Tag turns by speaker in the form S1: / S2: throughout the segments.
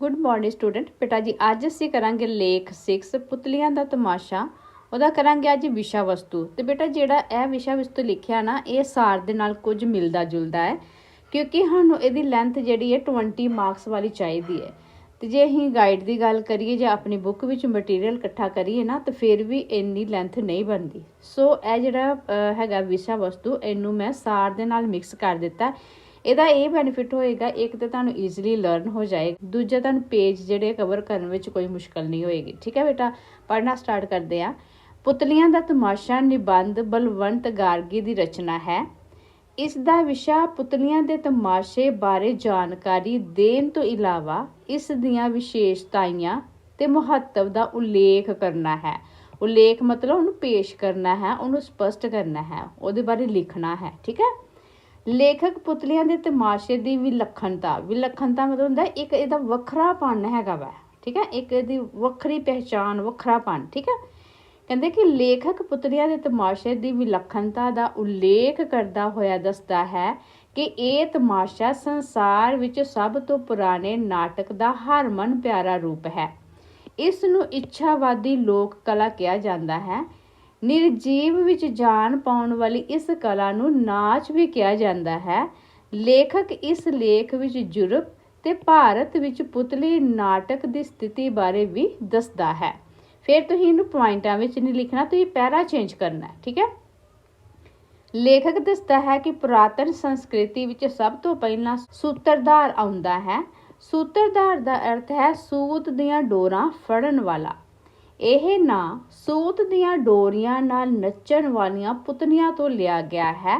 S1: Good morning student ਬੇਟਾ ਜੀ, ਅੱਜ ਅਸੀਂ ਕਰਾਂਗੇ ਲੇਖ 6 ਪੁਤਲੀਆਂ ਦਾ ਤਮਾਸ਼ਾ। ਉਹਦਾ ਕਰਾਂਗੇ ਅੱਜ ਵਿਸ਼ਾ ਵਸਤੂ ਤੇ ਬੇਟਾ, ਜਿਹੜਾ ਇਹ ਵਿਸ਼ਾ ਵਸਤੂ ਲਿਖਿਆ ਨਾ, ਇਹ ਸਾਰ ਦੇ ਨਾਲ ਕੁਝ ਮਿਲਦਾ ਜੁਲਦਾ ਹੈ। ਕਿਉਂਕਿ ਸਾਨੂੰ ਇਹਦੀ ਲੈਂਥ ਜਿਹੜੀ ਹੈ 20 ਮਾਰਕਸ ਵਾਲੀ ਚਾਹੀਦੀ ਹੈ। ਤੇ ਜੇ ਅਸੀਂ ਗਾਈਡ ਦੀ ਗੱਲ ਕਰੀਏ ਜਾਂ ਆਪਣੀ ਬੁੱਕ ਵਿੱਚ ਮਟੀਰੀਅਲ ਇਕੱਠਾ ਕਰੀਏ ਨਾ, ਤਾਂ ਫਿਰ ਵੀ ਇੰਨੀ ਲੈਂਥ ਨਹੀਂ ਬਣਦੀ। ਸੋ ਇਹ ਜਿਹੜਾ ਹੈਗਾ ਵਿਸ਼ਾ ਵਸਤੂ ਇਹਨੂੰ ਮੈਂ ਸਾਰ ਦੇ ਨਾਲ ਮਿਕਸ ਕਰ ਦਿੱਤਾ। ਇਹਦਾ ਇਹ ਬੈਨੀਫਿਟ ਹੋਏਗਾ, ਇੱਕ ਤਾਂ ਤੁਹਾਨੂੰ ਈਜ਼ੀਲੀ ਲਰਨ ਹੋ ਜਾਏਗਾ, ਦੂਜਾ ਤੁਹਾਨੂੰ ਪੇਜ ਜਿਹੜੇ ਕਵਰ ਕਰਨ ਵਿੱਚ ਕੋਈ ਮੁਸ਼ਕਲ ਨਹੀਂ ਹੋਏਗੀ। ਠੀਕ ਹੈ ਬੇਟਾ? ਪੜ੍ਹਨਾ ਸਟਾਰਟ ਕਰਦੇ ਆ ਪੁਤਲੀਆਂ ਦਾ ਤਮਾਸ਼ਾ ਨਿਬੰਧ ਬਲਵੰਤ ਗਾਰਗੀ ਦੀ ਰਚਨਾ ਹੈ। ਇਸ ਦਾ ਵਿਸ਼ਾ ਪੁਤਲੀਆਂ ਦੇ ਤਮਾਸ਼ੇ ਬਾਰੇ ਜਾਣਕਾਰੀ ਦੇਣ ਤੋਂ ਇਲਾਵਾ ਇਸ ਦੀਆਂ ਵਿਸ਼ੇਸ਼ਤਾਵਾਂ ਤੇ ਮਹੱਤਵ ਦਾ ਉਲੇਖ ਕਰਨਾ ਹੈ। ਉਲੇਖ ਮਤਲਬ ਉਹਨੂੰ ਪੇਸ਼ ਕਰਨਾ ਹੈ, ਉਹਨੂੰ ਸਪਸ਼ਟ ਕਰਨਾ ਹੈ, ਉਹਦੇ ਬਾਰੇ ਲਿਖਣਾ ਹੈ। ਠੀਕ ਹੈ? ਲੇਖਕ ਪੁਤਲੀਆਂ ਦੇ ਤਮਾਸ਼ੇ ਦੀ ਵਿਲੱਖਣਤਾ ਵਿਲੱਖਣਤਾ ਮਤਲਬ ਹੁੰਦਾ ਇੱਕ ਇਹਦਾ ਵੱਖਰਾਪਣ ਹੈਗਾ ਵਾ, ਠੀਕ ਹੈ, ਇੱਕ ਇਹਦੀ ਵੱਖਰੀ ਪਹਿਚਾਨ ਵੱਖਰਾਪਣ, ਠੀਕ ਹੈ। ਕਹਿੰਦੇ ਕਿ ਲੇਖਕ ਪੁਤਲੀਆਂ ਦੇ ਤਮਾਸ਼ੇ ਦੀ ਵਿਲੱਖਣਤਾ ਦਾ ਉਲੇਖ ਕਰਦਾ ਹੋਇਆ ਦੱਸਦਾ ਹੈ ਕਿ ਇਹ ਤਮਾਸ਼ਾ ਸੰਸਾਰ ਵਿੱਚ ਸਭ ਤੋਂ ਪੁਰਾਣੇ ਨਾਟਕ ਦਾ ਹਰਮਨ ਪਿਆਰਾ ਰੂਪ ਹੈ। ਇਸ ਨੂੰ ਇੱਛਾਵਾਦੀ ਲੋਕ ਕਲਾ ਕਿਹਾ ਜਾਂਦਾ ਹੈ। ਨਿਰਜੀਵ ਵਿੱਚ ਜਾਨ ਪਾਉਣ ਵਾਲੀ ਇਸ ਕਲਾ ਨੂੰ ਨਾਚ ਵੀ ਕਿਹਾ ਜਾਂਦਾ ਹੈ। ਲੇਖਕ ਇਸ ਲੇਖ ਵਿੱਚ ਯੂਰਪ ਤੇ ਭਾਰਤ ਵਿੱਚ ਪੁਤਲੀ ਨਾਟਕ ਦੀ ਸਥਿਤੀ ਬਾਰੇ ਵੀ ਦੱਸਦਾ ਹੈ। ਫਿਰ ਤੁਸੀਂ ਇਹਨੂੰ ਪੁਆਇੰਟਾਂ ਵਿੱਚ ਨਹੀਂ ਲਿਖਣਾ, ਤੁਸੀਂ ਪੈਰਾ ਚੇਂਜ ਕਰਨਾ ਹੈ, ਠੀਕ ਹੈ? ਲੇਖਕ ਦੱਸਦਾ ਹੈ ਕਿ ਪੁਰਾਤਨ ਸੰਸਕ੍ਰਿਤੀ ਵਿੱਚ ਸਭ ਤੋਂ ਪਹਿਲਾਂ ਸੂਤਰਧਾਰ ਆਉਂਦਾ ਹੈ। ਸੂਤਰਧਾਰ ਦਾ ਅਰਥ ਹੈ ਸੂਤ ਦੀਆਂ ਡੋਰਾਂ ਫੜਨ ਵਾਲਾ। ਇਹ ਨਾਂ ਸੂਤ ਦੀਆਂ ਡੋਰੀਆਂ ਨਾਲ ਨੱਚਣ ਵਾਲੀਆਂ ਪੁਤਲੀਆਂ ਤੋਂ ਲਿਆ ਗਿਆ ਹੈ।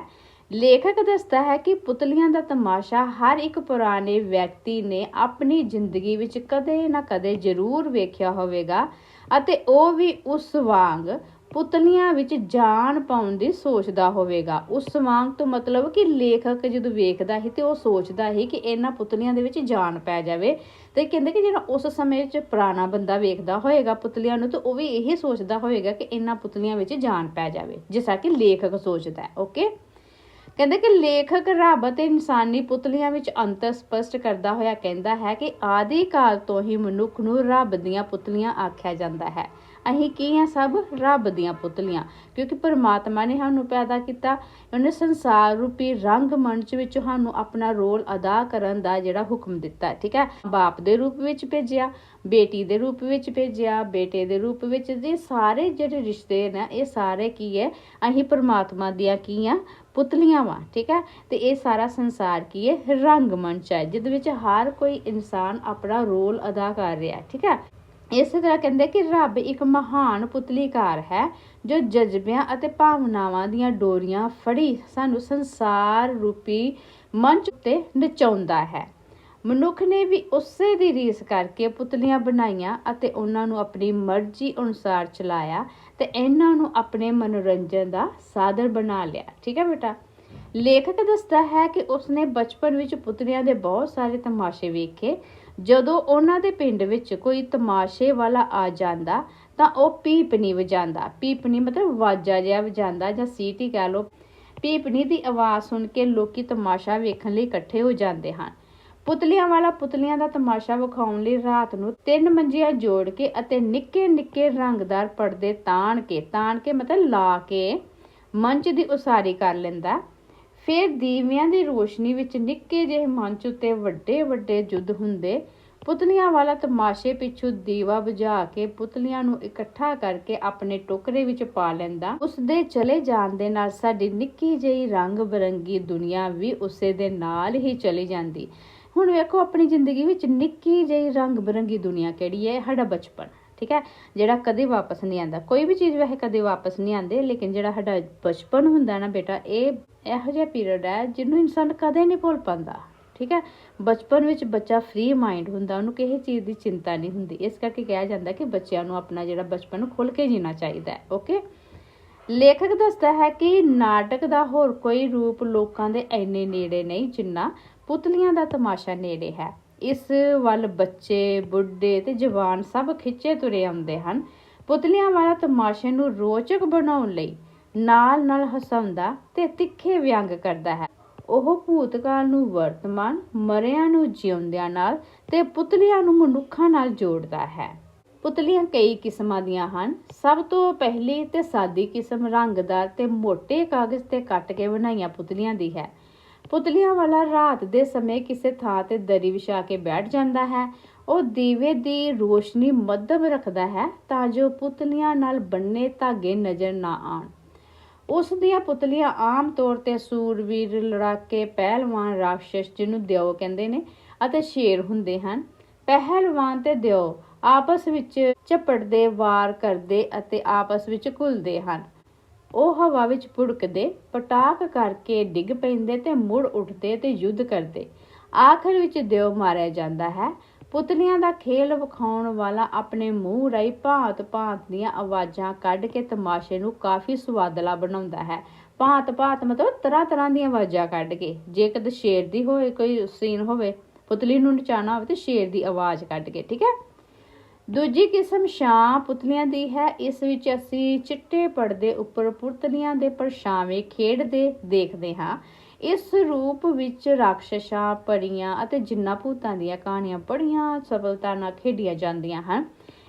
S1: ਲੇਖਕ ਦੱਸਦਾ ਹੈ ਕਿ ਪੁਤਲੀਆਂ ਦਾ ਤਮਾਸ਼ਾ ਹਰ ਇੱਕ ਪੁਰਾਣੇ ਵਿਅਕਤੀ ਨੇ ਆਪਣੀ ਜ਼ਿੰਦਗੀ ਵਿੱਚ ਕਦੇ ਨਾ ਕਦੇ ਜ਼ਰੂਰ ਵੇਖਿਆ ਹੋਵੇਗਾ ਅਤੇ ਉਹ ਵੀ ਉਸ ਵਾਂਗ ਪੁਤਲੀਆਂ ਵਿੱਚ ਜਾਨ ਪਾਉਣ ਦੀ ਸੋਚਦਾ ਹੋਵੇਗਾ। ਉਸ ਵਾਂਗ ਤੋਂ ਮਤਲਬ ਕਿ ਲੇਖਕ ਜਦੋਂ ਵੇਖਦਾ ਸੀ ਤੇ ਉਹ ਸੋਚਦਾ ਸੀ ਕਿ ਇਹਨਾਂ ਪੁਤਲੀਆਂ ਦੇ ਵਿੱਚ ਜਾਨ ਪੈ ਜਾਵੇ ਤੇ ਕਹਿੰਦੇ ਕਿ ਜਿਹੜਾ ਉਸ ਸਮੇਂ 'ਚ ਪੁਰਾਣਾ ਬੰਦਾ ਵੇਖਦਾ ਹੋਏਗਾ ਪੁਤਲੀਆਂ ਨੂੰ ਤੇ ਉਹ ਵੀ ਇਹ ਸੋਚਦਾ ਹੋਏਗਾ ਕਿ ਇਹਨਾਂ ਪੁਤਲੀਆਂ ਵਿੱਚ ਜਾਨ ਪੈ ਜਾਵੇ, ਜਿਸ ਤਰ੍ਹਾਂ ਕਿ ਲੇਖਕ ਸੋਚਦਾ ਹੈ। ਓਕੇ ਕਹਿੰਦੇ ਕਿ ਲੇਖਕ ਰੱਬ ਅਤੇ ਇਨਸਾਨੀ ਪੁਤਲੀਆਂ ਵਿੱਚ ਅੰਤਰ ਸਪਸ਼ਟ ਕਰਦਾ ਹੋਇਆ ਕਹਿੰਦਾ ਹੈ ਕਿ ਆਦਿ ਕਾਲ ਤੋਂ ਹੀ ਮਨੁੱਖ ਨੂੰ ਰੱਬ ਦੀਆਂ ਪੁਤਲੀਆਂ ਆਖਿਆ ਜਾਂਦਾ ਹੈ। ਅਸੀਂ ਕੀ ਆ ਸਭ? ਰੱਬ ਦੀਆਂ ਪੁਤਲੀਆਂ। ਕਿਉਂਕਿ ਪਰਮਾਤਮਾ ਨੇ ਸਾਨੂੰ ਪੈਦਾ ਕੀਤਾ। ਉਹਨੇ ਸੰਸਾਰ ਰੂਪੀ ਰੰਗ ਮੰਚ ਵਿੱਚ ਸਾਨੂੰ ਆਪਣਾ ਰੋਲ ਅਦਾ ਕਰਨ ਦਾ ਜਿਹੜਾ ਹੁਕਮ ਦਿੱਤਾ, ਠੀਕ ਹੈ? ਬਾਪ ਦੇ ਰੂਪ ਵਿੱਚ ਭੇਜਿਆ, ਬੇਟੀ ਦੇ ਰੂਪ ਵਿੱਚ ਭੇਜਿਆ, ਬੇਟੇ ਦੇ ਰੂਪ ਵਿੱਚ। ਇਹ ਸਾਰੇ ਜਿਹੜੇ ਰਿਸ਼ਤੇ ਨੇ, ਇਹ ਸਾਰੇ ਕੀ ਹੈ? ਅਸੀਂ ਪਰਮਾਤਮਾ ਦੀਆਂ ਕੀ ਆ ਪੁਤਲੀਆਂ ਵਾ, ਠੀਕ ਹੈ? ਤੇ ਇਹ ਸਾਰਾ ਸੰਸਾਰ ਕੀ ਹੈ? ਰੰਗ ਹੈ, ਜਿਹਦੇ ਵਿੱਚ ਹਰ ਕੋਈ ਇਨਸਾਨ ਆਪਣਾ ਰੋਲ ਅਦਾ ਕਰ ਰਿਹਾ ਠੀਕ ਹੈ? ਇਸੇ ਤਰ੍ਹਾਂ ਕਹਿੰਦੇ ਕਿ ਰੱਬ ਇੱਕ ਮਹਾਨ ਪੁਤਲੀਕਾਰ ਹੈ, ਜੋ ਜਜ਼ਬਿਆਂ ਅਤੇ ਭਾਵਨਾਵਾਂ ਦੀਆਂ ਡੋਰੀਆਂ ਫੜੀ ਸਾਨੂੰ ਸੰਸਾਰ ਰੂਪੀ ਮੰਚ ਉੱਤੇ ਨਚਾਉਂਦਾ ਹੈ। ਮਨੁੱਖ ਨੇ ਵੀ ਉਸੇ ਦੀ ਰੀਸ ਕਰਕੇ ਪੁਤਲੀਆਂ ਬਣਾਈਆਂ ਅਤੇ ਉਹਨਾਂ ਨੂੰ ਆਪਣੀ ਮਰਜ਼ੀ ਅਨੁਸਾਰ ਚਲਾਇਆ ਤੇ ਇਹਨਾਂ ਨੂੰ ਆਪਣੇ ਮਨੋਰੰਜਨ ਦਾ ਸਾਧਨ ਬਣਾ ਲਿਆ। ਠੀਕ ਹੈ ਬੇਟਾ? ਲੇਖਕ ਦੱਸਦਾ ਹੈ ਕਿ ਉਸਨੇ ਬਚਪਨ ਵਿੱਚ ਪੁਤਲੀਆਂ ਦੇ ਬਹੁਤ ਸਾਰੇ ਤਮਾਸ਼ੇ ਵੇਖੇ। ਜਦੋਂ ਉਹਨਾਂ ਦੇ ਪਿੰਡ ਵਿੱਚ ਕੋਈ ਤਮਾਸ਼ੇ ਵਾਲਾ ਆ ਜਾਂਦਾ, ਤਾਂ ਉਹ ਪੀਪਣੀ ਵਜਾਉਂਦਾ। ਪੀਪਣੀ ਮਤਲਬ ਵਾਜਾ ਜਿਹਾ ਵਜਾਉਂਦਾ ਜਾਂ ਸੀਟੀ ਕਹਿ ਲਓ। ਪੀਪਣੀ ਦੀ ਆਵਾਜ਼ ਸੁਣ ਕੇ ਲੋਕੀ ਤਮਾਸ਼ਾ ਵੇਖਣ ਲਈ ਇਕੱਠੇ ਹੋ ਜਾਂਦੇ ਹਨ। ਪੁਤਲੀਆਂ ਵਾਲਾ ਪੁਤਲੀਆਂ ਦਾ ਤਮਾਸ਼ਾ ਵਿਖਾਉਣ ਲਈ ਰਾਤ ਨੂੰ ਤਿੰਨ ਮੰਜੀਆਂ ਜੋੜ ਕੇ ਅਤੇ ਨਿੱਕੇ ਨਿੱਕੇ ਰੰਗਦਾਰ ਪਰਦੇ ਤਾਣ ਕੇ ਤਾਣ ਕੇ ਮਤਲਬ ਲਾ ਕੇ ਮੰਚ ਦੀ ਉਸਾਰੀ ਕਰ ਲੈਂਦਾ। ਫਿਰ ਦੀਵਿਆਂ ਦੀ ਰੋਸ਼ਨੀ ਵਿੱਚ ਨਿੱਕੇ ਜਿਹੇ ਮੰਚ ਉੱਤੇ ਵੱਡੇ ਵੱਡੇ ਜੁੱਧ ਹੁੰਦੇ। ਪੁਤਲੀਆਂ ਵਾਲਾ ਤਮਾਸ਼ੇ ਪਿੱਛੋਂ ਦੀਵਾ ਬੁਝਾ ਕੇ ਪੁਤਲੀਆਂ ਨੂੰ ਇਕੱਠਾ ਕਰਕੇ ਆਪਣੇ ਟੋਕਰੇ ਵਿੱਚ ਪਾ ਲੈਂਦਾ। ਉਸ ਦੇ ਚਲੇ ਜਾਣ ਦੇ ਨਾਲ ਸਾਡੀ ਨਿੱਕੀ ਜਿਹੀ ਰੰਗ ਬਰੰਗੀ ਦੁਨੀਆ ਵੀ ਉਸੇ ਦੇ ਨਾਲ ਹੀ ਚਲੀ ਜਾਂਦੀ। ਹੁਣ ਵੇਖੋ, ਆਪਣੀ ਜ਼ਿੰਦਗੀ ਵਿੱਚ ਨਿੱਕੀ ਜਿਹੀ ਰੰਗ ਬਰੰਗੀ ਦੁਨੀਆ ਕਿਹੜੀ ਹੈ? ਸਾਡਾ ਬਚਪਨ, ਠੀਕ ਹੈ? ਜਿਹੜਾ ਕਦੇ ਵਾਪਸ ਨਹੀਂ ਆਂਦਾ। ਕੋਈ ਵੀ ਚੀਜ਼ ਵੈਸੇ ਕਦੇ ਵਾਪਸ ਨਹੀਂ ਆਂਦੇ, ਲੇਕਿਨ ਜਿਹੜਾ ਸਾਡਾ ਬਚਪਨ ਹੁੰਦਾ ਨਾ ਬੇਟਾ, ਇਹ ਇਹੋ ਜਿਹਾ ਪੀਰੀਅਡ ਹੈ ਜਿਹਨੂੰ ਇਨਸਾਨ ਕਦੇ ਨਹੀਂ ਭੁੱਲ ਪਾਉਂਦਾ ਠੀਕ ਹੈ? ਬਚਪਨ ਵਿੱਚ ਬੱਚਾ ਫ੍ਰੀ ਮਾਈਂਡ ਹੁੰਦਾ, ਉਹਨੂੰ ਕਿਸੇ ਚੀਜ਼ ਦੀ ਚਿੰਤਾ ਨਹੀਂ ਹੁੰਦੀ। ਇਸ ਕਰਕੇ ਕਿਹਾ ਜਾਂਦਾ ਕਿ ਬੱਚਿਆਂ ਨੂੰ ਆਪਣਾ ਜਿਹੜਾ ਬਚਪਨ ਖੁੱਲ ਕੇ ਜੀਣਾ ਚਾਹੀਦਾ ਹੈ ਓਕੇ ਲੇਖਕ ਦੱਸਦਾ ਹੈ ਕਿ ਨਾਟਕ ਦਾ ਹੋਰ ਕੋਈ ਰੂਪ ਲੋਕਾਂ ਦੇ ਐਨੇ ਨੇੜੇ ਨਹੀਂ, ਜਿੰਨਾ ਪੁਤਲੀਆਂ ਦਾ ਤਮਾਸ਼ਾ ਨੇੜੇ ਹੈ। ਇਸ ਵੱਲ ਬੱਚੇ, ਬੁੱਢੇ ਤੇ ਜਵਾਨ ਸਭ ਖਿੱਚੇ ਤੁਰੇ ਆਉਂਦੇ ਹਨ। ਪੁਤਲੀਆਂ ਵਾਲਾ ਤਮਾਸ਼ੇ ਨੂੰ ਰੋਚਕ ਬਣਾਉਣ ਲਈ ਨਾਲ ਨਾਲ ਹਸਾਉਂਦਾ ਤੇ ਤਿੱਖੇ ਵਿਅੰਗ ਕਰਦਾ ਹੈ। ਉਹ ਭੂਤਕਾਲ ਨੂੰ ਵਰਤਮਾਨ ਮਰਿਆਂ ਨੂੰ ਜਿਉਂਦਿਆਂ ਨਾਲ ਤੇ ਪੁਤਲੀਆਂ ਨੂੰ ਮਨੁੱਖਾਂ ਨਾਲ ਜੋੜਦਾ ਹੈ। ਪੁਤਲੀਆਂ ਕਈ ਕਿਸਮਾਂ ਦੀਆਂ ਹਨ। ਸਭ ਤੋਂ ਪਹਿਲੀ ਤੇ ਸਾਦੀ ਕਿਸਮ ਰੰਗਦਾਰ ਤੇ ਮੋٹے ਕਾਗਜ਼ ਤੇ ਕੱਟ ਕੇ ਬਣਾਈਆਂ ਪੁਤਲੀਆਂ ਦੀ ਹੈ। ਪੁਤਲੀਆਂ ਵਾਲਾ ਰਾਤ ਦੇ ਸਮੇਂ ਕਿਸੇ ਥਾਂ ਤੇ ਦਰੀ ਵਿਛਾ ਕੇ ਬੈਠ ਜਾਂਦਾ ਹੈ। ਉਹ ਦੀਵੇ ਦੀ ਰੋਸ਼ਨੀ ਮੱਧਮ ਰੱਖਦਾ ਹੈ ਤਾਂ ਜੋ ਪੁਤਲੀਆਂ ਨਾਲ ਬੰਨੇ ਧਾਗੇ ਨਜ਼ਰ ਨਾ ਆਉਣ। ਉਸ ਦੀਆਂ ਪੁਤਲੀਆਂ ਆਮ ਤੌਰ ਤੇ ਸੂਰਵੀਰ ਲੜਾਕੇ ਪਹਿਲਵਾਨ ਰਾਖਸ਼ ਜਿਹਨੂੰ ਦਿਓ ਕਹਿੰਦੇ ਨੇ ਅਤੇ ਸ਼ੇਰ ਹੁੰਦੇ ਹਨ। ਪਹਿਲਵਾਨ ਤੇ ਦਿਓ ਆਪਸ ਵਿੱਚ ਝਪੜਦੇ ਵਾਰ ਕਰਦੇ ਅਤੇ ਆਪਸ ਵਿੱਚ ਘੁਲਦੇ ਹਨ। ਉਹ ਹਵਾ ਵਿੱਚ ਪੁੜਕਦੇ ਪਟਾਕ ਕਰਕੇ ਡਿੱਗ ਪੈਂਦੇ ਤੇ ਮੁੜ ਉੱਠਦੇ ਤੇ ਯੁੱਧ ਕਰਦੇ। ਆਖਰ ਵਿੱਚ ਦਿਓ ਮਾਰਿਆ ਜਾਂਦਾ ਹੈ। ਪੁਤਲੀਆਂ ਦਾ ਖੇਲ ਵਿਖਾਉਣ ਵਾਲਾ ਆਪਣੇ ਮੂੰਹ ਰਾਹੀਂ ਭਾਂਤ ਭਾਂਤ ਦੀਆਂ ਆਵਾਜ਼ਾਂ ਕੱਢ ਕੇ ਤਮਾਸ਼ੇ ਨੂੰ ਕਾਫੀ ਸੁਆਦਲਾ ਬਣਾਉਂਦਾ ਹੈ। ਭਾਂਤ ਭਾਂਤ ਮਤਲਬ ਤਰ੍ਹਾਂ ਤਰ੍ਹਾਂ ਦੀਆਂ ਆਵਾਜ਼ਾਂ ਕੱਢ ਕੇ। ਜੇ ਕਦੇ ਸ਼ੇਰ ਦੀ ਹੋਏ, ਕੋਈ ਸੀਨ ਹੋਵੇ, ਪੁਤਲੀ ਨੂੰ ਨਚਾਉਣਾ ਹੋਵੇ ਤੇ ਸ਼ੇਰ ਦੀ ਆਵਾਜ਼ ਕੱਢ ਕੇ, ਠੀਕ ਹੈ? ਦੂਜੀ ਕਿਸਮ ਛਾਂ ਪੁਤਲੀਆਂ ਦੀ ਹੈ। ਇਸ ਵਿੱਚ ਅਸੀਂ ਚਿੱਟੇ ਪਰਦੇ ਉੱਪਰ ਪੁਤਲੀਆਂ ਦੇ ਪਰਛਾਵੇਂ ਖੇਡਦੇ ਦੇਖਦੇ ਹਾਂ। ਇਸ ਰੂਪ ਵਿੱਚ ਰਾਖਸ਼ਾਂ ਪਰੀਆਂ ਅਤੇ ਜਿੰਨਾ ਭੂਤਾਂ ਦੀਆਂ ਕਹਾਣੀਆਂ ਬੜੀਆਂ ਸਫਲਤਾ ਨਾਲ ਖੇਡੀਆਂ ਜਾਂਦੀਆਂ ਹਨ।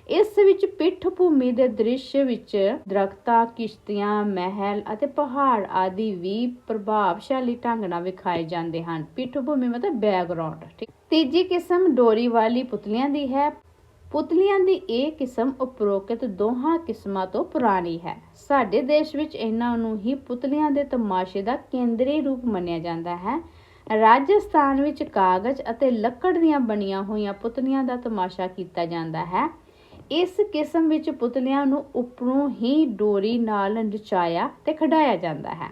S1: ਇਸ ਵਿੱਚ ਪਿੱਠ ਭੂਮੀ ਦੇ ਦ੍ਰਿਸ਼ ਵਿੱਚ ਦਰਖਤਾਂ, ਕਿਸ਼ਤੀਆਂ, ਮਹਿਲ ਅਤੇ ਪਹਾੜ ਆਦਿ ਵੀ ਪ੍ਰਭਾਵਸ਼ਾਲੀ ਢੰਗ ਨਾਲ ਵਿਖਾਏ ਜਾਂਦੇ ਹਨ। ਪਿੱਠ ਭੂਮੀ ਮਤਲਬ ਬੈਕਗ੍ਰਾਉਂਡ ਠੀਕ। ਤੀਜੀ ਕਿਸਮ ਡੋਰੀ ਵਾਲੀ ਪੁਤਲੀਆਂ ਦੀ ਹੈ। ਪੁਤਲੀਆਂ ਦੀ ਇਹ ਕਿਸਮ ਉਪਰੋਕਤ ਦੋਹਾਂ ਕਿਸਮਾਂ ਤੋਂ ਪੁਰਾਣੀ ਹੈ। ਸਾਡੇ ਦੇਸ਼ ਵਿੱਚ ਇਹਨਾਂ ਨੂੰ ਹੀ ਪੁਤਲੀਆਂ ਦੇ ਤਮਾਸ਼ੇ ਦਾ ਕੇਂਦਰੀ ਰੂਪ ਮੰਨਿਆ ਜਾਂਦਾ ਹੈ। ਰਾਜਸਥਾਨ ਵਿੱਚ ਕਾਗਜ਼ ਅਤੇ ਲੱਕੜ ਦੀਆਂ ਬਣੀਆਂ ਹੋਈਆਂ ਪੁਤਲੀਆਂ ਦਾ ਤਮਾਸ਼ਾ ਕੀਤਾ ਜਾਂਦਾ ਹੈ। ਇਸ ਕਿਸਮ ਵਿੱਚ ਪੁਤਲੀਆਂ ਨੂੰ ਉੱਪਰੋਂ ਹੀ ਡੋਰੀ ਨਾਲ ਨਚਾਇਆ ਤੇ ਖਿਡਾਇਆ ਜਾਂਦਾ ਹੈ।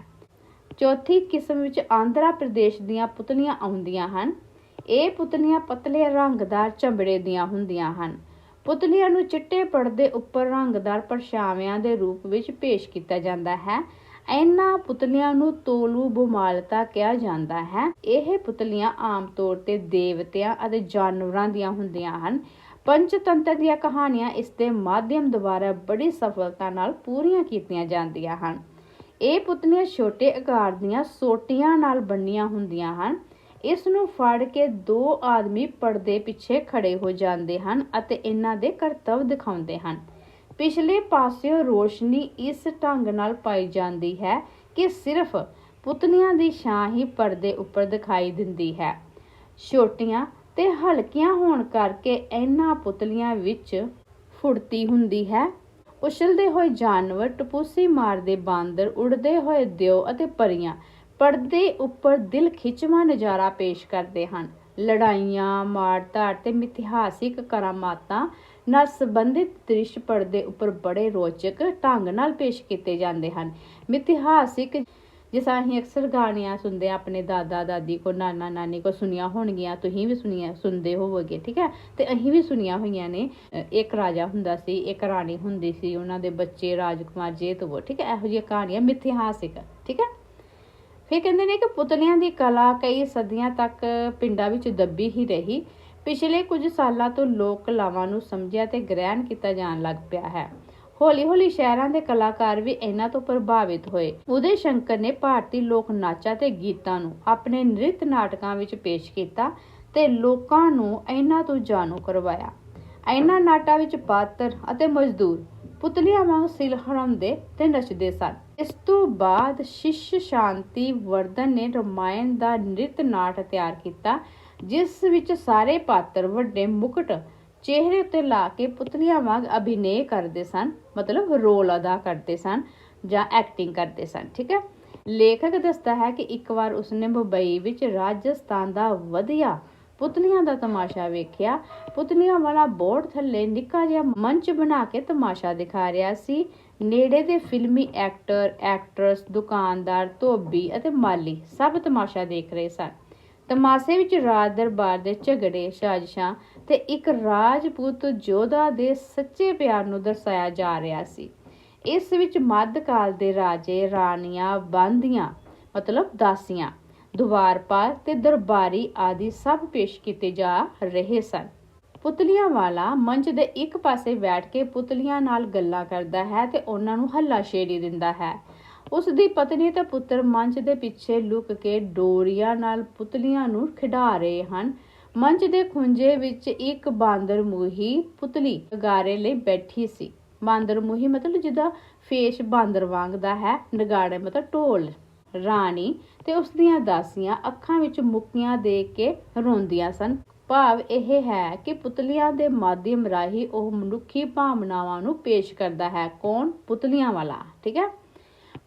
S1: ਚੌਥੀ ਕਿਸਮ ਵਿੱਚ ਆਂਧਰਾ ਪ੍ਰਦੇਸ਼ ਦੀਆਂ ਪੁਤਲੀਆਂ ਆਉਂਦੀਆਂ ਹਨ। ਇਹ ਪੁਤਲੀਆਂ ਪਤਲੇ ਰੰਗਦਾਰ ਚਮੜੇ ਦੀਆਂ ਹੁੰਦੀਆਂ ਹਨ। ਪੁਤਲੀਆਂ ਨੂੰ ਚਿੱਟੇ ਪਰਦੇ ਉੱਪਰ ਰੰਗਦਾਰ ਪਰਛਾਵਿਆਂ ਦੇ ਰੂਪ ਵਿੱਚ ਪੇਸ਼ ਕੀਤਾ ਜਾਂਦਾ ਹੈ। ਇਹਨਾਂ ਪੁਤਲੀਆਂ ਨੂੰ ਤੋਲੂ ਬੁਮਾਲਤਾ ਕਿਹਾ ਜਾਂਦਾ ਹੈ। ਇਹ ਪੁਤਲੀਆਂ ਆਮ ਤੌਰ ਤੇ ਦੇਵਤਿਆਂ ਅਤੇ ਜਾਨਵਰਾਂ ਦੀਆਂ ਹੁੰਦੀਆਂ ਹਨ। ਪੰਚਤੰਤਰ ਦੀਆਂ ਕਹਾਣੀਆਂ ਇਸ ਦੇ ਮਾਧਿਅਮ ਦੁਆਰਾ ਬੜੀ ਸਫਲਤਾ ਨਾਲ ਪੂਰੀਆਂ ਕੀਤੀਆਂ ਜਾਂਦੀਆਂ ਹਨ। ਇਹ ਪੁਤਲੀਆਂ ਛੋਟੇ ਆਕਾਰ ਦੀਆਂ ਸੋਟੀਆਂ ਨਾਲ ਬੰਨੀਆਂ ਹੁੰਦੀਆਂ ਹਨ। ਇਸ ਨੂੰ ਫੜ ਕੇ ਦੋ ਆਦਮੀ ਪਰਦੇ ਪਿੱਛੇ ਖੜੇ ਹੋ ਜਾਂਦੇ ਹਨ ਅਤੇ ਇਹਨਾਂ ਦੇ ਕਰਤੱਵ ਦਿਖਾਉਂਦੇ ਹਨ। ਪਿਛਲੇ ਪਾਸਿਓਂ ਰੋਸ਼ਨੀ ਇਸ ਢੰਗ ਨਾਲ ਪਾਈ ਜਾਂਦੀ ਹੈ ਕਿ ਸਿਰਫ ਪੁਤਲੀਆਂ ਦੀ ਛਾਂ ਹੀ ਪਰਦੇ ਉੱਪਰ ਦਿਖਾਈ ਦਿੰਦੀ ਹੈ। ਛੋਟੀਆਂ ਤੇ ਹਲਕੀਆਂ ਹੋਣ ਕਰਕੇ ਇਹਨਾਂ ਪੁਤਲੀਆਂ ਵਿੱਚ ਫੁਰਤੀ ਹੁੰਦੀ ਹੈ। ਉਛਲਦੇ ਹੋਏ ਜਾਨਵਰ, ਟਪੂਸੀ ਮਾਰਦੇ ਬਾਂਦਰ, ਉੜਦੇ ਹੋਏ ਦਿਓ ਅਤੇ ਪਰੀਆਂ ਪਰਦੇ ਉੱਪਰ ਦਿਲ ਖਿੱਚਵਾਂ ਨਜ਼ਾਰਾ ਪੇਸ਼ ਕਰਦੇ ਹਨ। ਲੜਾਈਆਂ, ਮਾਰ-ਧਾੜ ਤੇ ਮਿਥਿਹਾਸਿਕ ਕਰਾਮਾਤਾਂ ਨਾਲ ਸੰਬੰਧਿਤ ਦ੍ਰਿਸ਼ ਪਰਦੇ ਉੱਪਰ ਬੜੇ ਰੋਚਕ ਢੰਗ ਨਾਲ ਪੇਸ਼ ਕੀਤੇ ਜਾਂਦੇ ਹਨ। ਮਿਥਿਹਾਸਿਕ ਜਿਸ ਅਸੀਂ ਅਕਸਰ ਗਾਣੀਆਂ ਸੁਣਦੇ ਆ ਆਪਣੇ ਦਾਦਾ, ਦਾਦੀ ਕੋ, ਨਾਨਾ, ਨਾਨੀ ਕੋ ਸੁਣੀਆਂ ਹੋਣਗੀਆਂ, ਤੁਸੀਂ ਵੀ ਸੁਣੀਆਂ, ਸੁਣਦੇ ਹੋਵੋਗੇ, ਠੀਕ ਹੈ? ਤੇ ਅਸੀਂ ਵੀ ਸੁਣੀਆਂ ਹੋਈਆਂ ਨੇ। ਇੱਕ ਰਾਜਾ ਹੁੰਦਾ ਸੀ, ਇੱਕ ਰਾਣੀ ਹੁੰਦੀ ਸੀ, ਉਹਨਾਂ ਦੇ ਬੱਚੇ ਰਾਜਕੁਮਾਰ ਜੇਤਵੋ ਠੀਕ ਹੈ? ਇਹੋ ਜਿਹੀਆਂ ਕਹਾਣੀਆਂ ਮਿਥਿਹਾਸਿਕ, ਠੀਕ ਹੈ? ਫਿਰ ਕਹਿੰਦੇ ਨੇ ਕਿ ਪੁਤਲਿਆਂ ਦੀ ਕਲਾ ਕਈ ਸਦੀਆਂ ਤੱਕ ਪਿੰਡਾਂ ਵਿੱਚ ਦੱਬੀ ਹੀ ਰਹੀ। ਪਿਛਲੇ ਕੁਝ ਸਾਲਾਂ ਤੋਂ ਲੋਕ ਕਲਾਵਾਂ ਨੂੰ ਸਮਝਿਆ ਤੇ ਗ੍ਰਹਿਣ ਕੀਤਾ ਜਾਣ ਲੱਗ ਪਿਆ ਹੈ। ਹੌਲੀ-ਹੌਲੀ ਸ਼ਹਿਰਾਂ ਦੇ ਕਲਾਕਾਰ ਵੀ ਇਹਨਾਂ ਤੋਂ ਪ੍ਰਭਾਵਿਤ ਹੋਏ। ਉਦੇ ਸ਼ੰਕਰ ਨੇ ਭਾਰਤੀ ਲੋਕ ਨਾਚਾਂ ਤੇ ਗੀਤਾਂ ਨੂੰ ਆਪਣੇ ਨ੍ਰਿਤ ਨਾਟਕਾਂ ਵਿੱਚ ਪੇਸ਼ ਕੀਤਾ ਤੇ ਲੋਕਾਂ ਨੂੰ ਇਹਨਾਂ ਤੋਂ ਜਾਣੂ ਕਰਵਾਇਆ। ਇਹਨਾਂ ਨਾਟਾਂ ਵਿੱਚ ਪਾਤਰ ਅਤੇ ਮਜ਼ਦੂਰ ਪੁਤਲੀਆਂ ਵਾਂਗ ਸਿਲ ਹਰਾਉਂਦੇ ਤੇ ਨੱਚਦੇ ਸਨ। ਇਸ ਤੋਂ ਬਾਅਦ ਸ਼ਿਸ਼ ਸ਼ਾਂਤੀ ਵਰਧਨ ਨੇ ਰਮਾਇਣ ਦਾ ਨ੍ਰਿਤ ਨਾਟ ਤਿਆਰ ਕੀਤਾ, ਜਿਸ ਵਿੱਚ ਸਾਰੇ ਪਾਤਰ ਵੱਡੇ ਮੁਕਟ ਚਿਹਰੇ ਉੱਤੇ ਲਾ ਕੇ ਪੁਤਲੀਆਂ ਵਾਂਗ ਅਭਿਨੈ ਕਰਦੇ ਸਨ, ਮਤਲਬ ਰੋਲ ਅਦਾ ਕਰਦੇ ਸਨ ਜਾਂ ਐਕਟਿੰਗ ਕਰਦੇ ਸਨ, ਠੀਕ ਹੈ? ਲੇਖਕ ਦੱਸਦਾ ਹੈ ਕਿ ਇੱਕ ਵਾਰ ਉਸਨੇ ਮੁੰਬਈ ਵਿੱਚ ਰਾਜਸਥਾਨ ਦਾ ਵਧੀਆ ਪੁਤਲੀਆਂ ਦਾ ਤਮਾਸ਼ਾ ਵੇਖਿਆ। ਪੁਤਲੀਆਂ ਵਾਲਾ ਬੋਰਡ ਥੱਲੇ ਨਿੱਕਾ ਜਿਹਾ ਮੰਚ ਬਣਾ ਕੇ ਤਮਾਸ਼ਾ ਦਿਖਾ ਰਿਹਾ ਸੀ। ਨੇੜੇ ਦੇ ਫਿਲਮੀ ਐਕਟਰ, ਐਕਟਰਸ, ਦੁਕਾਨਦਾਰ, ਧੋਬੀ ਅਤੇ ਮਾਲੀ ਸਭ ਤਮਾਸ਼ਾ ਦੇਖ ਰਹੇ ਸਨ। ਤਮਾਸ਼ੇ ਵਿੱਚ ਰਾਜ ਦਰਬਾਰ ਦੇ ਝਗੜੇ, ਸਾਜ਼ਿਸ਼ਾਂ ਤੇ ਇੱਕ ਰਾਜਪੂਤ ਯੋਧਾ ਦੇ ਸੱਚੇ ਪਿਆਰ ਨੂੰ ਦਰਸਾਇਆ ਜਾ ਰਿਹਾ ਸੀ। ਇਸ ਵਿੱਚ ਮੱਧਕਾਲ ਦੇ ਰਾਜੇ, ਰਾਣੀਆਂ, ਬਾਂਦੀਆਂ, ਮਤਲਬ ਦਾਸੀਆਂ ਦੁਆਰਪਾਲ ਤੇ ਦਰਬਾਰੀ ਆਦਿ ਸਭ ਪੇਸ਼ ਕੀਤੇ ਜਾ ਰਹੇ ਸਨ। ਪੁਤਲੀਆਂ ਵਾਲਾ ਮੰਚ ਦੇ ਇੱਕ ਪਾਸੇ ਬੈਠ ਕੇ ਪੁਤਲੀਆਂ ਨਾਲ ਗੱਲਾਂ ਕਰਦਾ ਹੈ ਤੇ ਉਹਨਾਂ ਨੂੰ ਹੱਲਾ ਸ਼ੇਰੀ ਦਿੰਦਾ ਹੈ। ਉਸ ਦੀ ਪਤਨੀ ਤੇ ਪੁੱਤਰ ਮੰਚ ਦੇ ਪਿੱਛੇ ਲੁਕ ਕੇ ਡੋਰੀਆਂ ਨਾਲ ਪੁਤਲੀਆਂ ਨੂੰ ਖਿਡਾ ਰਹੇ ਹਨ। ਮੰਚ ਦੇ ਖੁੰਝੇ ਵਿੱਚ ਇੱਕ ਬਾਂਦਰ ਮੂਹੀ ਪੁਤਲੀ ਨਗਾਰੇ ਲਈ ਬੈਠੀ ਸੀ। ਬਾਂਦਰ ਮੂਹੀ ਮਤਲਬ ਜਿਹਦਾ ਫੇਸ ਬਾਂਦਰ ਵਾਂਗ ਦਾ ਹੈ, ਨਗਾੜੇ ਮਤਲਬ ਢੋਲ। ਰਾਣੀ ਤੇ ਉਸ ਦੀਆਂ ਦਾਸੀਆਂ ਅੱਖਾਂ ਵਿੱਚ ਮੁੱਕੀਆਂ ਦੇ ਕੇ ਰੋਂਦੀਆਂ ਸਨ। ਭਾਵ ਇਹ ਹੈ ਕਿ ਪੁਤਲੀਆਂ ਦੇ ਮਾਧਿਅਮ ਰਾਹੀਂ ਉਹ ਮਨੁੱਖੀ ਭਾਵਨਾਵਾਂ ਨੂੰ ਪੇਸ਼ ਕਰਦਾ ਹੈ। ਕੌਣ? ਪੁਤਲੀਆਂ ਵਾਲਾ, ਠੀਕ ਹੈ?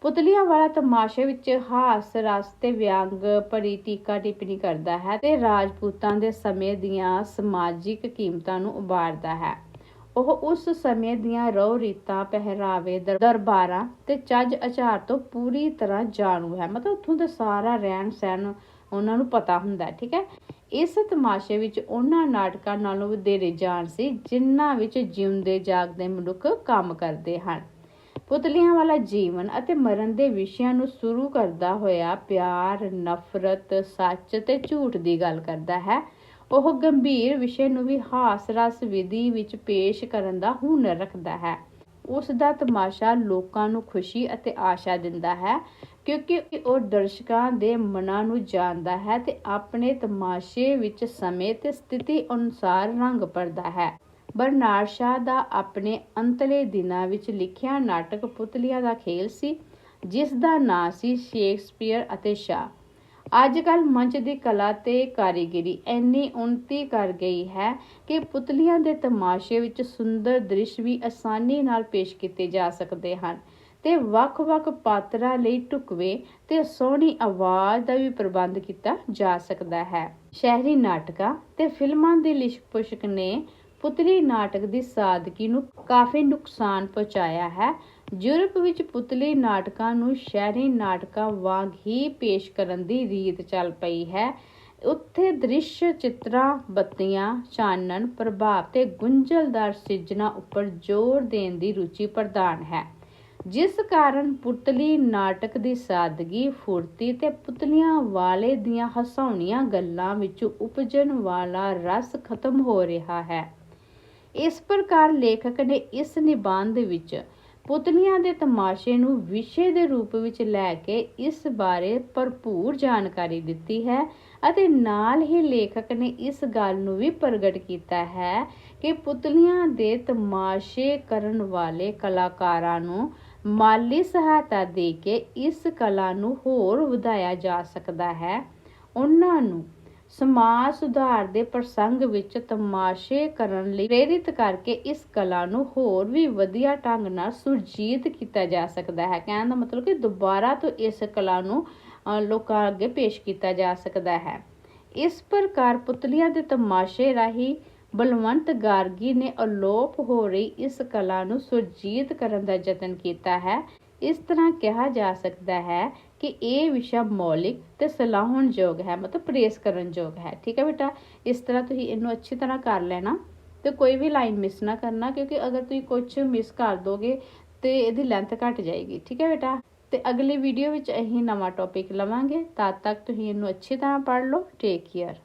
S1: ਪੁਤਲੀਆਂ ਵਾਲਾ ਤਮਾਸ਼ੇ ਵਿੱਚ ਹਾਸ ਰਸ ਤੇ ਵਿਅੰਗ, ਭਰੀ ਟੀਕਾ ਟਿੱਪਣੀ ਕਰਦਾ ਹੈ ਤੇ ਰਾਜਪੂਤਾਂ ਦੇ ਸਮੇਂ ਦੀਆਂ ਸਮਾਜਿਕ ਕੀਮਤਾਂ ਨੂੰ ਉਭਾਰਦਾ ਹੈ। ਉਹ ਉਸ ਸਮੇਂ ਦੀਆਂ ਰਹੁ ਰੀਤਾਂ ਪਹਿਰਾਵੇ ਦਰਬਾਰਾਂ ਤੇ ਚੱਜ ਆਚਾਰ ਤੋਂ ਪੂਰੀ ਤਰ੍ਹਾਂ ਜਾਣੂ ਹੈ। ਮਤਲਬ ਉੱਥੋਂ ਦਾ ਸਾਰਾ ਰਹਿਣ ਸਹਿਣ ਉਹਨਾਂ ਨੂੰ ਪਤਾ ਹੁੰਦਾ ਠੀਕ ਹੈ? ਇਸ ਤਮਾਸ਼ੇ ਵਿੱਚ ਉਹਨਾਂ ਨਾਟਕਾਂ ਨਾਲੋਂ ਵਧੇਰੇ ਜਾਣ ਸੀ, ਜਿਨ੍ਹਾਂ ਵਿੱਚ ਜਿਉਂਦੇ, ਜਾਗਦੇ ਮਨੁੱਖ ਕੰਮ ਕਰਦੇ ਹਨ। ਪੁਤਲੀਆਂ ਵਾਲਾ ਜੀਵਨ ਅਤੇ ਮਰਨ ਦੇ ਵਿਸ਼ਿਆਂ ਨੂੰ ਸ਼ੁਰੂ ਕਰਦਾ ਹੋਇਆ ਪਿਆਰ, ਨਫ਼ਰਤ, ਸੱਚ ਤੇ ਝੂਠ ਦੀ ਗੱਲ ਕਰਦਾ ਹੈ। ਉਹ ਗੰਭੀਰ ਵਿਸ਼ੇ ਨੂੰ ਵੀ ਹਾਸ ਰਸ ਵਿਧੀ ਵਿੱਚ ਪੇਸ਼ ਕਰਨ ਦਾ ਹੁਨਰ ਰੱਖਦਾ ਹੈ। ਉਸ ਦਾ ਤਮਾਸ਼ਾ ਲੋਕਾਂ ਨੂੰ ਖੁਸ਼ੀ ਅਤੇ ਆਸ਼ਾ ਦਿੰਦਾ ਹੈ, ਕਿਉਂਕਿ ਉਹ ਦਰਸ਼ਕਾਂ ਦੇ ਮਨਾਂ ਨੂੰ ਜਾਣਦਾ ਹੈ ਤੇ ਆਪਣੇ ਤਮਾਸ਼ੇ ਵਿੱਚ ਸਮੇਂ ਤੇ ਸਥਿਤੀ ਅਨੁਸਾਰ ਰੰਗ ਭਰਦਾ ਹੈ। ਬਰਨਾਰਡ ਸ਼ਾਹ ਦਾ ਆਪਣੇ ਅੰਤਲੇ ਦਿਨਾਂ ਵਿੱਚ ਲਿਖਿਆ ਨਾਟਕ ਪੁਤਲੀਆਂ ਦਾ ਖੇਲ ਸੀ, ਜਿਸ ਦਾ ਨਾਂ ਸੀ ਸ਼ੇਕਸਪੀਅਰ ਅਤੇ ਸ਼ਾਹ। ਅੱਜ ਕੱਲ ਮੰਚ ਦੀ ਕਲਾ ਤੇ ਕਾਰੀਗਰੀ ਇੰਨੀ ਉન્નਤੀ ਕਰ ਗਈ ਹੈ ਕਿ ਪੁਤਲੀਆਂ ਦੇ ਤਮਾਸ਼ੇ ਵਿੱਚ ਸੁੰਦਰ ਦ੍ਰਿਸ਼ ਵੀ ਆਸਾਨੀ ਨਾਲ ਪੇਸ਼ ਕੀਤੇ ਜਾ ਸਕਦੇ ਹਨ ਤੇ ਵੱਖ-ਵੱਖ ਪਾਤਰਾਂ ਲਈ ਢੁਕਵੇਂ ਤੇ ਸੋਹਣੀ ਆਵਾਜ਼ ਦਾ ਵੀ ਪ੍ਰਬੰਧ ਕੀਤਾ ਜਾ ਸਕਦਾ ਹੈ। ਸ਼ਹਿਰੀ ਨਾਟਕਾਂ ਤੇ ਫਿਲਮਾਂ ਦੀ ਲਿਸ਼ਕ-ਪੁਸ਼ਕ ਨੇ ਪੁਤਲੀ ਨਾਟਕ ਦੀ ਸਾਦਗੀ ਨੂੰ ਕਾਫੀ ਨੁਕਸਾਨ ਪਹੁੰਚਾਇਆ ਹੈ ਯੂਰਪ ਵਿੱਚ ਪੁਤਲੀ ਨਾਟਕਾਂ ਨੂੰ ਸ਼ਹਿਰੀ ਨਾਟਕਾਂ ਵਾਂਗ ਹੀ ਪੇਸ਼ ਕਰਨ ਦੀ ਰੀਤ ਚੱਲ ਪਈ ਹੈ। ਉੱਥੇ ਦ੍ਰਿਸ਼ ਚਿੱਤਰਾਂ, ਬੱਤੀਆਂ, ਚਾਨਣ, ਪ੍ਰਭਾਵ ਤੇ ਗੁੰਝਲਦਾਰ ਸਿਰਜਣਾ ਉੱਪਰ ਜ਼ੋਰ ਦੇਣ ਦੀ ਰੁਚੀ ਪ੍ਰਧਾਨ ਹੈ। ਜਿਸ ਕਾਰਨ ਪੁਤਲੀ ਨਾਟਕ ਦੀ ਸਾਦਗੀ, ਫੁਰਤੀ ਤੇ ਪੁਤਲੀਆਂ ਵਾਲੇ ਦੀਆਂ ਹਸਾਉਣੀਆਂ ਗੱਲਾਂ ਵਿੱਚ ਉਪਜਣ ਵਾਲਾ ਰਸ ਖਤਮ ਹੋ ਰਿਹਾ ਹੈ। ਇਸ ਪ੍ਰਕਾਰ ਲੇਖਕ ਨੇ ਇਸ ਨਿਬੰਧ ਵਿੱਚ ਪੁਤਲੀਆਂ ਦੇ ਤਮਾਸ਼ੇ ਨੂੰ ਵਿਸ਼ੇ ਦੇ ਰੂਪ ਵਿੱਚ ਲੈ ਕੇ ਇਸ ਬਾਰੇ ਭਰਪੂਰ ਜਾਣਕਾਰੀ ਦਿੱਤੀ ਹੈ ਅਤੇ ਨਾਲ ਹੀ ਲੇਖਕ ਨੇ ਇਸ ਗੱਲ ਨੂੰ ਵੀ ਪ੍ਰਗਟ ਕੀਤਾ ਹੈ ਕਿ ਪੁਤਲੀਆਂ ਦੇ ਤਮਾਸ਼ੇ ਕਰਨ ਵਾਲੇ ਕਲਾਕਾਰਾਂ ਨੂੰ ਮਾਲੀ ਸਹਾਇਤਾ ਦੇ ਕੇ ਇਸ ਕਲਾ ਨੂੰ ਹੋਰ ਵਧਾਇਆ ਜਾ ਸਕਦਾ ਹੈ। ਉਹਨਾਂ ਨੂੰ ਸਮਾਜ ਸੁਧਾਰ ਦੇ ਪ੍ਰਸੰਗ ਵਿੱਚ ਤਮਾਸ਼ੇ ਕਰਨ ਲਈ ਪ੍ਰੇਰਿਤ ਕਰਕੇ ਇਸ ਕਲਾ ਨੂੰ ਹੋਰ ਵੀ ਵਧੀਆ ਢੰਗ ਨਾਲ ਸੁਰਜੀਤ ਕੀਤਾ ਜਾ ਸਕਦਾ ਹੈ। ਕਹਿਣ ਦਾ ਮਤਲਬ ਕਿ ਦੁਬਾਰਾ ਤੋਂ ਇਸ ਕਲਾ ਨੂੰ ਲੋਕਾਂ ਅੱਗੇ ਪੇਸ਼ ਕੀਤਾ ਜਾ ਸਕਦਾ ਹੈ। ਇਸ ਪ੍ਰਕਾਰ ਪੁਤਲੀਆਂ ਦੇ ਤਮਾਸ਼ੇ ਰਾਹੀਂ ਬਲਵੰਤ ਗਾਰਗੀ ਨੇ ਅਲੋਪ ਹੋ ਰਹੀ ਇਸ ਕਲਾ ਨੂੰ ਸੁਰਜੀਤ ਕਰਨ ਦਾ ਯਤਨ ਕੀਤਾ ਹੈ। ਇਸ ਤਰ੍ਹਾਂ ਕਿਹਾ ਜਾ ਸਕਦਾ ਹੈ ਕਿ ਇਹ ਵਿਸ਼ਾ ਮੌਲਿਕ ਤੇ ਸਲਾਹੁਣਯੋਗ ਹੈ, ਮਤਲਬ ਪ੍ਰੇਸ ਕਰਨਯੋਗ ਹੈ। ਠੀਕ ਹੈ ਬੇਟਾ? ਇਸ ਤਰ੍ਹਾਂ ਤੁਸੀਂ ਇਹਨੂੰ ਅੱਛੀ ਤਰ੍ਹਾਂ ਕਰ ਲੈਣਾ ਤੇ ਕੋਈ ਵੀ ਲਾਈਨ ਮਿਸ ਨਾ ਕਰਨਾ, ਕਿਉਂਕਿ ਅਗਰ ਤੁਸੀਂ ਕੁਝ ਮਿਸ ਕਰ ਦੋਗੇ ਤੇ ਇਹਦੀ ਲੈਂਥ ਘਟ ਜਾਏਗੀ। ਠੀਕ ਹੈ ਬੇਟਾ? ਤੇ ਅਗਲੀ ਵੀਡੀਓ ਵਿੱਚ ਅਸੀਂ ਨਵਾਂ ਟੌਪਿਕ ਲਵਾਂਗੇ। ਤਦ ਤੱਕ ਤੁਸੀਂ ਇਹਨੂੰ ਅੱਛੀ ਤਰ੍ਹਾਂ ਪੜ੍ਹ ਲਓ। Take care